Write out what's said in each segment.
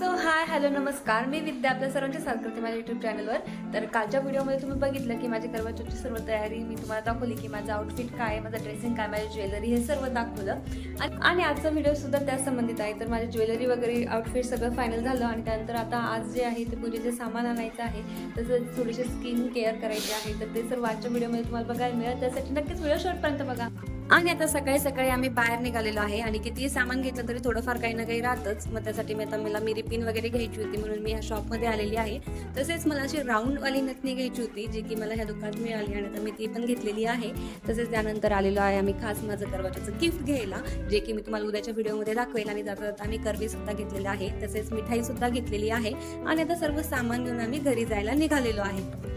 So hi hello नमस्कार. मी विद्या आपल्या सर्वांच्या संस्कृती करते माझ्या युट्यूब चॅनलवर तर कालच्या व्हिडिओमध्ये तुम्ही बघितलं की माझी करवाचौथची सर्व तयारी मी तुम्हाला दाखवली की माझं आउटफिट काय आहे, माझं ड्रेसिंग काय माझी ज्वेलरी हे सर्व दाखवलं. आणि- आणि आजचा व्हिडिओ सुद्धा त्याच संबंधित आहे. तर माझी ज्वेलरी वगैरे आउटफिट सगळं फायनल झालं आणि त्यानंतर आता आज जे आहे ते पूजेचे सामान आणायचं आहे. तसंच थोडीशी स्किन केअर करायची आहे. तर ते सर्व आजच्या व्हिडिओमध्ये तुम्हाला बघायला मिळेल. त्यासाठी नक्कीच व्हिडिओ शॉर्टपर्यंत बघा. आणि आता सकाळी सकाळी आम्ही बाहेर निघालेलो आहे आणि कितीही सामान घेतलं तरी थोडंफार काही ना काही राहतच. मग त्यासाठी मी आता मला मिरी पिन वगैरे घ्यायची होती म्हणून मी ह्या शॉपमध्ये आलेली आहे. तसेच मला अशी राऊंडवाली नथनी घ्यायची होती जी की मला ह्या दुकानात मिळाली आणि आता मी ती पण घेतलेली आहे. तसेच त्यानंतर आलेलो आहे आम्ही खास माझं करवाच्याचं गिफ्ट घ्यायला जे की मी तुम्हाला उद्याच्या व्हिडिओमध्ये दाखवेल आणि जाता जाता आम्ही करवी सुद्धा घेतलेलं आहे. तसेच मिठाई सुद्धा घेतलेली आहे. आणि आता सर्व सामान घेऊन आम्ही घरी जायला निघालेलो आहे.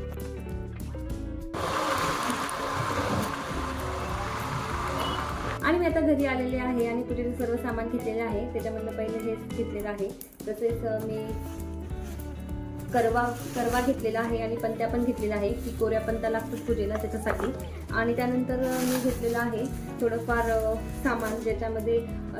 आणि मी आता घरी आलेले आहे आणि पूजेचे सर्व सामान घेतलेलं आहे. त्याच्यामधलं पहिले हेच घेतलेलं आहे. तसेच मी करवा करवा घेतलेला आहे आणि पंत्या पण घेतलेला आहे की कोऱ्या पंत्या लागतो पूजेला त्याच्यासाठी. आणि त्यानंतर मी घेतलेलं आहे थोडंफार सामान ज्याच्यामध्ये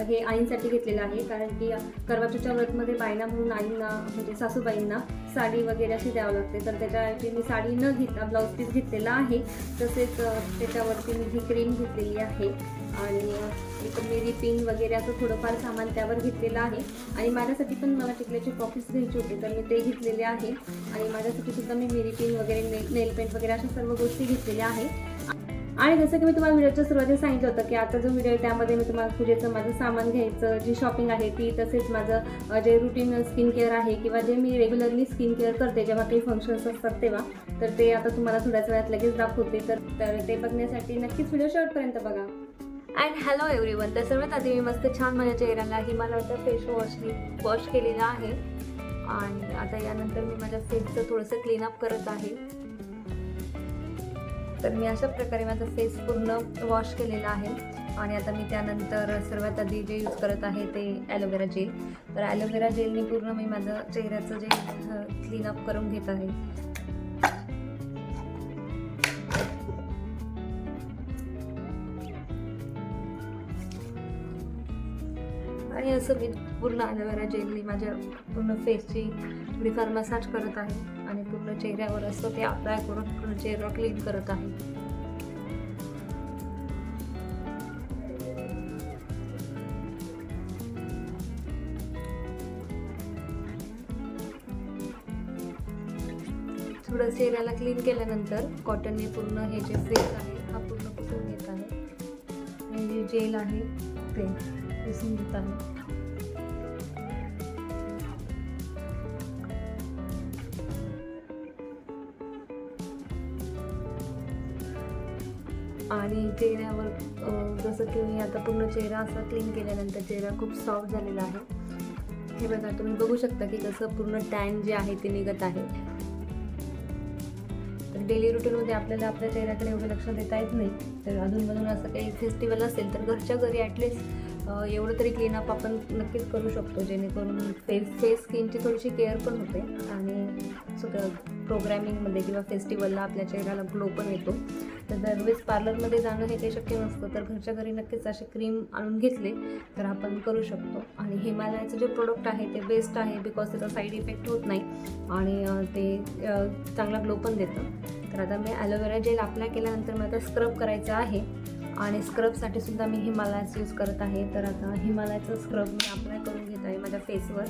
हे आईंसाठी घेतलेलं आहे. कारण की करवाचौथच्या व्रतमध्ये बायना म्हणून आईंना म्हणजे सासूबाईंना साडी वगैरे अशी द्यावं लागते. तर त्याच्यावरती मी साडी न घेता ब्लाऊज पीस घेतलेला आहे. तसेच त्याच्यावरती मी ही क्रीम घेतलेली आहे. आणि इकडे इथं मेरी पिन वगैरे असं थोडंफार सामान त्यावर घेतलेलं आहे. आणि माझ्यासाठी पण मला टिकल्याचे पॉकेट्स घ्यायचे होते तर मी ते घेतलेले आहे. आणि माझ्यासाठी सुद्धा मी मेरी पिन वगैरे ने नेल पेंट वगैरे अशा सर्व गोष्टी घेतलेल्या आहे. आणि जसं की मी तुम्हाला व्हिडिओच्या सुरुवातीला सांगितलं होतं की आता जो व्हिडिओ आहे त्यामध्ये मी तुम्हाला पूजेचं माझं सामान घ्यायचं जी शॉपिंग आहे ती तसेच माझं जे रुटीन स्किन केअर आहे किंवा जे मी रेग्युलरली स्किन केअर करते जेव्हा काही फंक्शन्स असतात तेव्हा तर ते आता तुम्हाला थोड्याच वेळात लगेच दाखवते. तर तर ते बघण्यासाठी नक्कीच व्हिडिओ शेवटपर्यंत बघा. अँड हॅलो एव्हरीवन तर सर्वात आधी मी मस्त छान माझ्या चेहऱ्याला हिमालयाचा फेस वॉशनी वॉश केलेला आहे. आणि आता यानंतर मी माझ्या फेसचं थोडंसं क्लीनअप करत आहे. तर मी अशा प्रकारे माझा फेस पूर्ण वॉश केलेला आहे. आणि आता मी त्यानंतर सर्वात आधी जे यूज करत आहे ते ॲलोवेरा जेल तर ॲलोवेरा जेलनी पूर्ण मी माझं चेहऱ्याचं जे क्लीनअप करून घेत आहे. आणि असं मी पूर्ण ॲलोवेरा जेलनी माझ्या पूर्ण फेसची थोडीफार मसाज करत आहे आणि पूर्ण चेहऱ्यावर असं ते अप्लाय करून पूर्ण चेहरा क्लीन करत आहे. थोडं चेहऱ्याला क्लीन केल्यानंतर कॉटनने पूर्ण हे जे फेस आहे हा पूर्ण पुसून घेत आहे. आणि जे जेल आहे ते. पुसून घेत आहे आणि चेहऱ्यावर जसं की मी आता पूर्ण चेहरा असा क्लीन केल्यानंतर चेहरा खूप सॉफ्ट झालेला आहे. हे बघा तुम्ही बघू शकता की कसं पूर्ण टॅन जे आहे ते निघत आहे. तर डेली रुटीनमध्ये आपल्याला आपल्या चेहऱ्याकडे एवढं लक्ष देता येत नाही. तर अधूनमधून असं काही फेस्टिवल असेल तर घरच्या घरी ॲटलिस्ट एवढं तरी क्लीनअप आपण नक्कीच करू शकतो जेणेकरून फेस फेस स्किनची थोडीशी केअर पण होते आणि सगळं प्रोग्रॅमिंगमध्ये किंवा फेस्टिवलला आपल्या चेहऱ्याला ग्लो पण येतो. तर दरवेळेस पार्लरमध्ये जाणं हे काही शक्य नसतं तर घरच्या घरी नक्कीच असे क्रीम आणून घेतले तर आपण करू शकतो. आणि हिमालयाचं जे प्रोडक्ट आहे ते बेस्ट आहे बिकॉज त्याचा साईड इफेक्ट होत नाही आणि ते चांगला ग्लो पण देतं. तर आता मी ॲलोवेरा जेल अप्लाय केल्यानंतर मला आता स्क्रब करायचं आहे. आणि स्क्रबसाठी सुद्धा मी हिमालयाचं यूज करत आहे. तर आता हिमालयाचं स्क्रब मी अप्लाय करून घेत आहे माझ्या फेसवर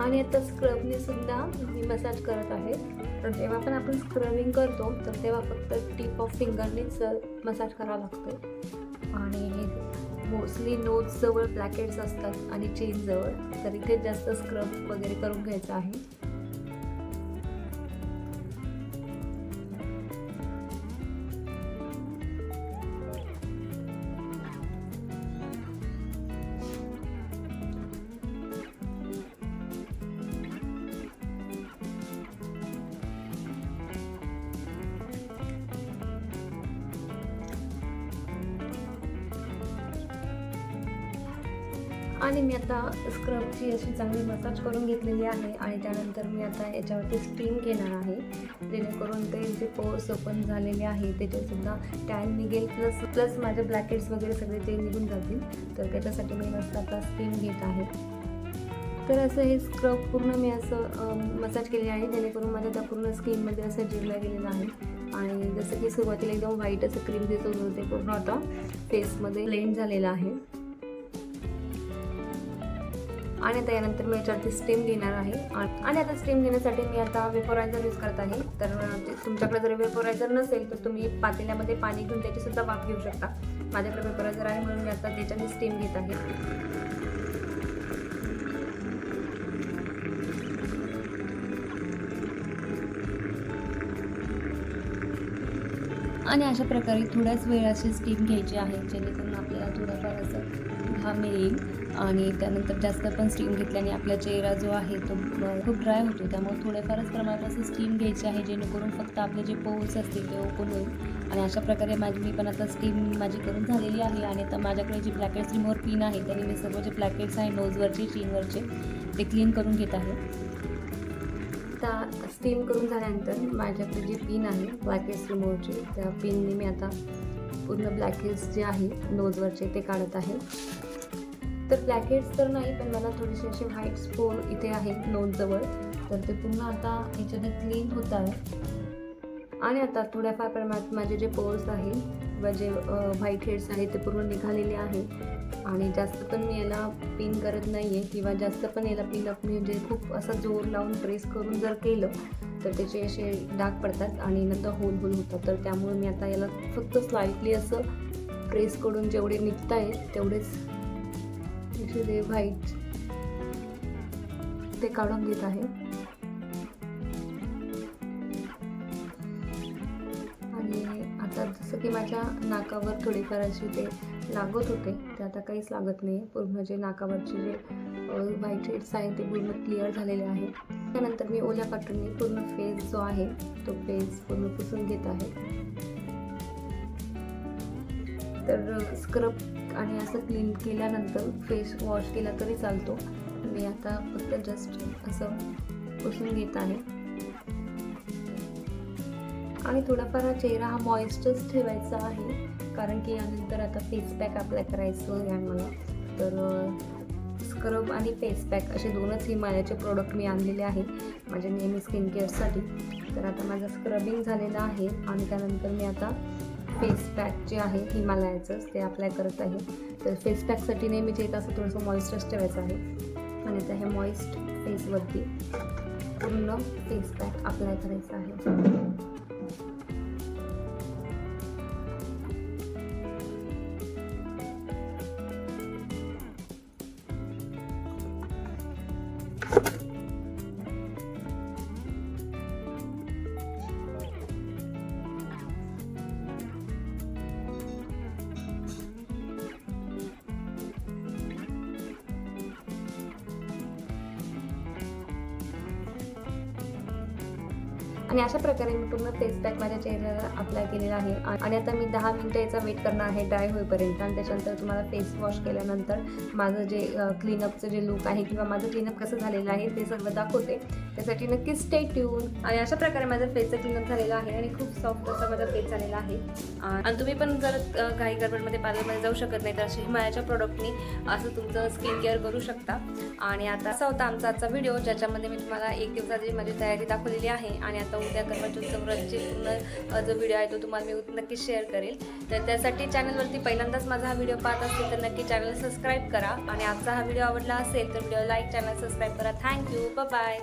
आणि आता स्क्रबने सुद्धा मी मसाज करत आहे. तर जेव्हा पण आपण स्क्रबिंग करतो तर तेव्हा फक्त टीप ऑफ फिंगरनेच मसाज करावा लागतो. आणि मोस्टली नोजजवळ ब्लॅकेट्स असतात आणि चेनजवळ तर इथे जास्त स्क्रब वगैरे करून घ्यायचं आहे. आणि मी आता स्क्रबची अशी चांगली मसाज करून घेतलेली आहे आणि त्यानंतर मी आता याच्यावरती स्टीम घेणार आहे. जेणेकरून ते जे पोर्स ओपन झालेले आहे त्याच्यातसुद्धा टॅन निघेल प्लस प्लस माझे ब्लॅकेट्स वगैरे सगळे ते निघून जातील. तर त्याच्यासाठी मी मस्त आता स्टीम घेत आहे. तर असं हे स्क्रब पूर्ण मी असं मसाज केले आहे. जेणेकरून माझ्या त्या पूर्ण स्किनमध्ये असं जिरला गेलेलं आहे. आणि जसं की सुरुवातीला एकदम व्हाईट असं क्रीम दिसत होते ते पूर्ण आता फेसमध्ये ब्लेंड झालेलं आहे. आणि आता यानंतर मी याच्यावरती स्टीम घेणार आहे. आणि आता स्टीम घेण्यासाठी मी आता वेपोरायझर यूज करत आहे. तर तुमच्याकडे जर वेपोरायझर नसेल तर तुम्ही पातेल्यामध्ये पाणी घेऊन त्याची सुद्धा वाफ घेऊ शकता. माझ्याकडे वेपोरायझर आहे म्हणून मी आता त्याच्याने स्टीम घेत आहे. आणि अशा प्रकारे थोड्याच वेळाची स्टीम घ्यायची आहे जेणेकरून आपल्याला थोडंफार असं घाम येईल. आणि त्यानंतर जास्त पण स्टीम घेतल्याने आपला चेहरा जो आहे तो खूप ड्राय होतो. त्यामुळे थोड्याफारच प्रमाणात असं स्टीम घ्यायची आहे जेणेकरून फक्त आपले जे पोल्स असतील ते ओपन होईल. आणि अशा प्रकारे माझी मी पण आता स्टीम माझी करून झालेली आहे आणि आता माझ्याकडे जी ब्लॅकेट्स रिमोर पिन आहे त्याने मी सर्व जे ब्लॅकेट्स आहे नोजवरचे चीनवरचे ते क्लीन करून घेत आहे. आता स्टीम करून झाल्यानंतर माझ्याकडे जी पिन आहे ब्लॅकेट्स रिमोव्हरची त्या पिनने मी आता पूर्ण ब्लॅकेट्स जे आहे नोजवरचे ते काढत आहे. तर ब्लॅकेट्स तर नाही पण मला थोडेसे असे व्हाईट स्पोर इथे आहेत नोजजवळ तर ते पूर्ण आता ह्याच्याने क्लीन होत आहे. आणि आता थोड्याफार प्रमाणात माझे जे पोर्स आहेत किंवा जे व्हाईट हेड्स आहेत ते पूर्ण निघालेले आहे. आणि जास्त पण मी याला पिन करत नाही आहे किंवा जास्त पण याला पिन अप म्हणजे खूप असं जोर लावून प्रेस करून जर केलं तर त्याचे असे डाग पडतात आणि नंतर होल होल होतात. तर त्यामुळे मी आता याला फक्त स्लाइटली असं प्रेस करून जेवढे निघत आहेत तेवढेच इथे ते व्हाईट ते काढून घेत आहे. आणि आता जसं की माझ्या नाकावर थोडीफार अशी ते लागत होते ते आता काहीच लागत नाही. पूर्ण जे नाकावरचे जे व्हाईट हेड्स आहेत ते पूर्ण क्लिअर झालेले आहे त्यानंतर मी ओल्या काटून पूर्ण फेस जो आहे तो फेस पूर्ण पुसून घेत आहे. तर स्क्रब आणि असं क्लीन केल्यानंतर फेस वॉश केला तरी चालतो. मी आता फक्त जस्ट असं पुसून घेत आहे. आणि थोडाफार हा चेहरा हा मॉइस्टच ठेवायचा आहे. कारण की यानंतर आता फेस पॅक अप्लाय करायचं आहे मला तर स्क्रब आणि फेस पॅक असे दोनच हिमालयाचे प्रोडक्ट मी आणलेले आहे माझ्या नेहमी स्किन केअरसाठी तर आता माझं स्क्रबिंग झालेलं आहे आणि त्यानंतर मी आता फेस पॅक जे आहे हिमालयाचंच ते अप्लाय करत आहे. तर फेस पॅकसाठी नेहमी जे असं थोडंसं मॉइस्चरच ठेवायचं आहे. आणि आता हे मॉइस्ट फेसवरती पूर्ण फेस पॅक अप्लाय करायचं आहे. आणि अशा प्रकारे मी पूर्ण फेस पॅक माझ्या चेहऱ्याला अप्लाय केलेला आहे. आणि आता मी दहा मिनटं याचा वेट करणार आहे ड्राय होईपर्यंत. आणि त्याच्यानंतर तुम्हाला फेस वॉश केल्यानंतर माझं जे क्लीनअपचं जे लुक आहे किंवा माझं क्लीनअप कसं झालेलं आहे ते सर्व दाखवते. त्यासाठी नक्कीच स्टे ट्यून आणि अशा प्रकारे माझं फेसचं क्लीनअप झालेलं आहे आणि खूप सॉफ्ट असा माझा फेस झालेला आहे. आणि तुम्ही पण जर काही गडबडमध्ये पार्लरमध्ये जाऊ शकत नाही तर अशी हिमालयाच्या प्रोडक्टनी असं तुमचं स्किन केअर करू शकता. आणि आता असा होता आमचा आजचा व्हिडिओ ज्याच्यामध्ये मी तुम्हाला एक दिवसाची माझी तयारी दाखवलेली आहे. आणि आता उद्या करवाचौथ व्रतचे पूर्ण जो व्हिडिओ आहे तो तुम्हाला मी नक्की शेअर करेल. तर त्यासाठी चॅनलवरती पहिल्यांदाच माझा हा व्हिडिओ पाहत असेल तर नक्की चॅनल सबस्क्राईब करा. आणि आजचा हा व्हिडिओ आवडला असेल तर व्हिडिओ लाईक चॅनल सबस्क्राईब करा. Thank you bye